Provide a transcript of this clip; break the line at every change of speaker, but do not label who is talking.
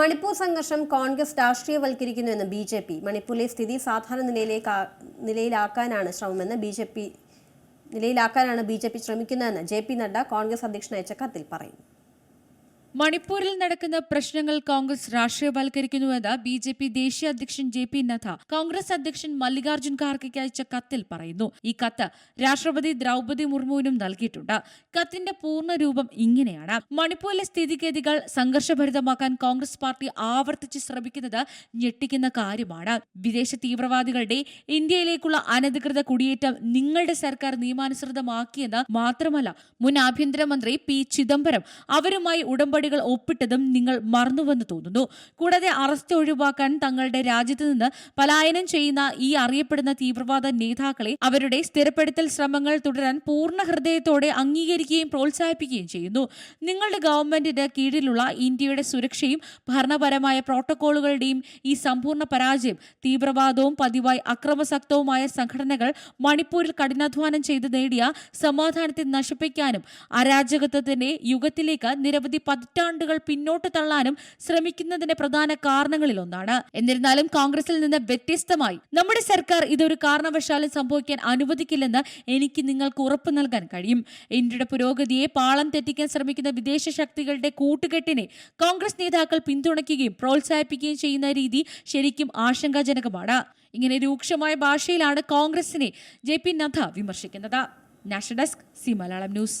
മണിപ്പൂർ സംഘർഷം കോൺഗ്രസ് രാഷ്ട്രീയവൽക്കരിക്കുന്നുവെന്ന് B J P. മണിപ്പൂരിലെ സ്ഥിതി സാധാരണ നിലയിലേക്ക് നിലയിലാക്കാനാണ് ശ്രമമെന്ന് ബി ജെ പി നിലയിലാക്കാനാണ് ബി ജെ പി ശ്രമിക്കുന്നതെന്ന് ജെ പി നഡ്ഡ കോൺഗ്രസ് അധ്യക്ഷൻ അയച്ച കത്തിൽ പറയുന്നു.
മണിപ്പൂരിൽ നടക്കുന്ന പ്രശ്നങ്ങൾ കോൺഗ്രസ് രാഷ്ട്രീയവൽക്കരിക്കുന്നുവെന്ന് ബി ജെ പി ദേശീയ അധ്യക്ഷൻ ജെ പി നദ്ദ കോൺഗ്രസ് അധ്യക്ഷൻ മല്ലികാർജുൻ ഖാർഗെക്ക് അയച്ച കത്തിൽ പറയുന്നു. ഈ കത്ത് രാഷ്ട്രപതി ദ്രൗപദി മുർമുവിനും നൽകിയിട്ടുണ്ട്. കത്തിന്റെ പൂർണ രൂപം ഇങ്ങനെയാണ്. മണിപ്പൂരിലെ സ്ഥിതിഗതികൾ സംഘർഷഭരിതമാക്കാൻ കോൺഗ്രസ് പാർട്ടി ആവർത്തിച്ച് ശ്രമിക്കുന്നത് ഞെട്ടിക്കുന്ന കാര്യമാണ്. വിദേശ തീവ്രവാദികളുടെ ഇന്ത്യയിലേക്കുള്ള അനധികൃത കുടിയേറ്റം നിങ്ങളുടെ സർക്കാർ നിയമാനുസൃതമാക്കിയെന്ന് മാത്രമല്ല മുൻ ആഭ്യന്തരമന്ത്രി പി ചിദംബരം അവരുമായി ഉടമ്പടികൾ ഒപ്പിട്ടതും നിങ്ങൾ മറന്നുവെന്ന് തോന്നുന്നു. കൂടാതെ അറസ്റ്റ് ഒഴിവാക്കാൻ തങ്ങളുടെ രാജ്യത്ത് നിന്ന് പലായനം ചെയ്യുന്ന ഈ അറിയപ്പെടുന്ന തീവ്രവാദ നേതാക്കളെ അവരുടെ സ്ഥിരപ്പെടുത്തൽ ശ്രമങ്ങൾ തുടരാൻ പൂർണ ഹൃദയത്തോടെ അംഗീകരിക്കുകയും പ്രോത്സാഹിപ്പിക്കുകയും ചെയ്യുന്നു. നിങ്ങളുടെ ഗവൺമെന്റിന് കീഴിലുള്ള ഇന്ത്യയുടെ സുരക്ഷയും ഭരണപരമായ പ്രോട്ടോക്കോളുകളുടെയും ഈ സമ്പൂർണ പരാജയം തീവ്രവാദവും പതിവായി അക്രമസക്തവുമായ സംഘടനകൾ മണിപ്പൂരിൽ കഠിനാധ്വാനം ചെയ്ത് നേടിയ സമാധാനത്തെ നശിപ്പിക്കാനും അരാജകത്വത്തിന്റെ യുഗത്തിലേക്ക് നിരവധി പതിറ്റാണ്ടുകൾ പിന്നോട്ട് തള്ളാനും ശ്രമിക്കുന്നതിന്റെ പ്രധാന കാരണങ്ങളിലൊന്നാണ് എന്നിരുന്നാലും കോൺഗ്രസിൽ നിന്ന് വ്യത്യസ്തമായി നമ്മുടെ സർക്കാർ ഇതൊരു കാരണവശാലും സംഭവിക്കാൻ അനുവദിക്കില്ലെന്ന് എനിക്ക് നിങ്ങൾക്ക് ഉറപ്പ് നൽകാൻ കഴിയും. ഇന്ത്യയുടെ പുരോഗതിയെ പാളം തെറ്റിക്കാൻ ശ്രമിക്കുന്ന വിദേശ ശക്തികളുടെ കൂട്ടുകെട്ടിനെ കോൺഗ്രസ് നേതാക്കൾ പിന്തുണയ്ക്കുകയും പ്രോത്സാഹിപ്പിക്കുകയും ചെയ്യുന്ന രീതി ശരിക്കും ആശങ്കാജനകമാണ്. ഇങ്ങനെ രൂക്ഷമായ ഭാഷയിലാണ് കോൺഗ്രസിനെ ജെ പി നദ്ദ വിമർശിക്കുന്നത്. National desk C Malayalam news.